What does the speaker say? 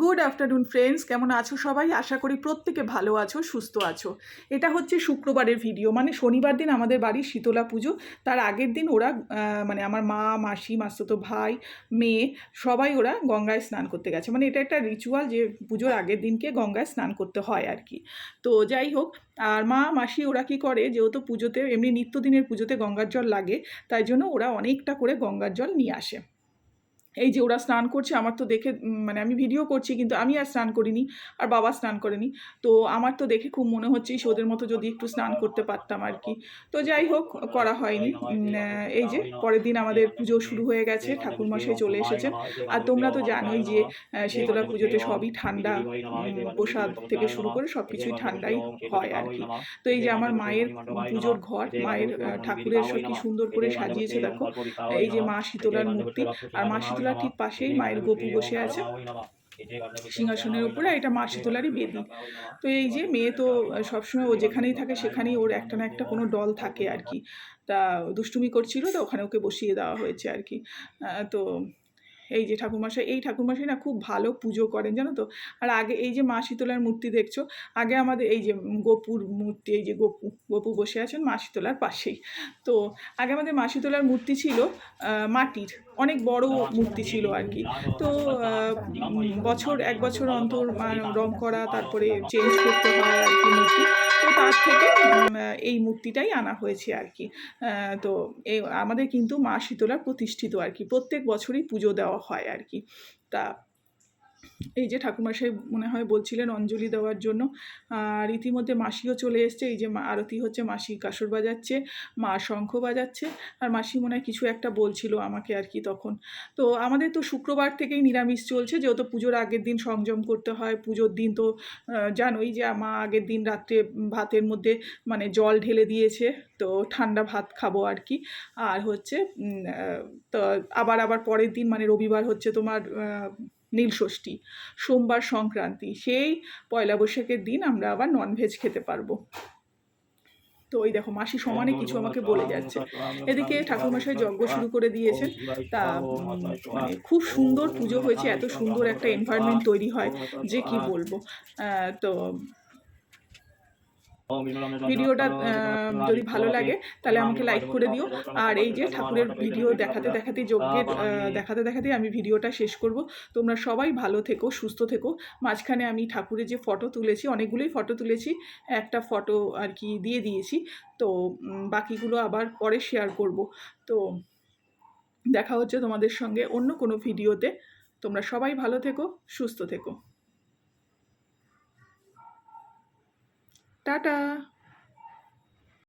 Good afternoon friends কেমন আছো সবাই? আশা করি প্রত্যেকে ভালো আছো, সুস্থ আছো। এটা হচ্ছে শুক্রবারের ভিডিও মানে শনিবার দিন আমাদের বাড়ির শীতলা পুজো। তার আগের দিন ওরা মানে আমার মা, মাসি মাসতো ভাই, মেয়ে, সবাই ওরা গঙ্গায় স্নান করতে গেছে। মানে এটা একটা রিচুয়াল যে পুজোর আগের দিনকে গঙ্গায় স্নান করতে হয় আর কি। তো যাই হোক, আর মা, মাসি ওরা কি করে, যেহেতু পুজোতে, এমনি নিত্যদিনের পুজোতে গঙ্গার জল লাগে, তাই জন্য ওরা অনেকটা করে গঙ্গার জল নিয়ে আসে। এই যে ওরা স্নান করছে, আমার তো দেখে মানে আমি ভিডিও করছি, কিন্তু আমি আর স্নান করিনি, আর বাবা স্নান করেনি। তো আমার তো দেখে খুব মনে হচ্ছে ওদের মতো যদি একটু স্নান করতে পারতাম আর কি। তো যাই হোক, করা হয়নি। এই যে পরের দিন আমাদের পুজো শুরু হয়ে গেছে ঠাকুরমশাই চলে এসেছেন। আর তোমরা তো জানোই যে শীতলা পুজোতে সবই ঠান্ডা প্রসাদ থেকে শুরু করে সব কিছুই ঠান্ডাই হয় আর কি। তো এই যে আমার মায়ের পুজোর ঘর, মায়ের ঠাকুরের সব কি সুন্দর করে সাজিয়েছে, দেখো। এই যে মা শীতলার মূর্তি, আর মা শীতলার ঠিক পাশেই মায়ের গোপু বসে আছে। সিংহাসনের উপরে এটা মা শীতলারই বেদি। তো এই যে মেয়ে তো সবসময় ও যেখানেই থাকে সেখানেই ওর একটা না একটা কোনো দল থাকে আর কি। তা দুষ্টুমি করছিল তো ওখানে ওকে বসিয়ে দেওয়া হয়েছে আর কি। তো এই যে ঠাকুরমাশাই, এই ঠাকুরমাশাই না খুব ভালো পুজো করেন, জানো তো? আর আগে এই যে মা শীতলার মূর্তি দেখছ, আগে আমাদের এই যে গোপুর মূর্তি, এই যে গোপু গোপু বসে আছেন মা শীতলার পাশেই। তো আগে আমাদের মা শীতলার মূর্তি ছিল মাটির। অনেক বড় মূর্তি ছিল আর কি। তো বছর, এক বছর অন্তর রং করা, তারপরে চেঞ্জ করতে হয় আর কি মূর্তি। তো তার থেকে এই মূর্তিটাই আনা হয়েছে আর কি। তো আমাদের কিন্তু মা শীতলা প্রতিষ্ঠিত আর কি। প্রত্যেক বছরই পুজো দেওয়া হয় আর কি। তা এই যে ঠাকুরমশাই মনে হয় বলছিলেন অঞ্জলি দেওয়ার জন্য, আর ইতিমধ্যে মাসিও চলে এসছে, এই যে আরতি হচ্ছে, মাসি কাসর বাজাচ্ছে, মা শঙ্খ বাজাচ্ছে, আর মাসি মনে হয় কিছু একটা বলছিল আমাকে আর কি তখন। তো আমাদের তো শুক্রবার থেকেই নিরামিষ চলছে, যেহেতু পুজোর আগের দিন সংযম করতে হয়, পুজোর দিন তো জানোই যে মা আগের দিন রাত্রে ভাতের মধ্যে মানে জল ঢেলে দিয়েছে, তো ঠান্ডা ভাত খাব আর কি। আর হচ্ছে তো আবার আবার পরের দিন মানে রবিবার হচ্ছে তোমার নীলষষ্ঠী সোমবার সংক্রান্তি, সেই পয়লা বৈশাখের দিন আমরা আবার ননভেজ খেতে পারব। তো ওই দেখো, মাসি সমানে কিছু আমাকে বলে যাচ্ছে। এদিকে ঠাকুরমশাই যজ্ঞ শুরু করে দিয়েছেন। তা মানে খুব সুন্দর পুজো হয়েছে, এত সুন্দর একটা এনভায়রনমেন্ট তৈরি হয়, যে কি বলব? তো ভিডিওটা যদি ভালো লাগে তাহলে আমাকে লাইক করে দিও। আর এই যে ঠাকুরের ভিডিও দেখাতে দেখাতে যজ্ঞের দেখাতে দেখাতে আমি ভিডিওটা শেষ করব। তোমরা সবাই ভালো থেকো সুস্থ থেকো। মাঝখানে আমি ঠাকুরের যে ফটো তুলেছি অনেকগুলোই ফটো তুলেছি একটা ফটো আর কি দিয়ে দিয়েছি। তো বাকিগুলো আবার পরে শেয়ার করব। তো দেখা হচ্ছে তোমাদের সঙ্গে অন্য কোনো ভিডিওতে তোমরা সবাই ভালো থেকো সুস্থ থেকো। টাটা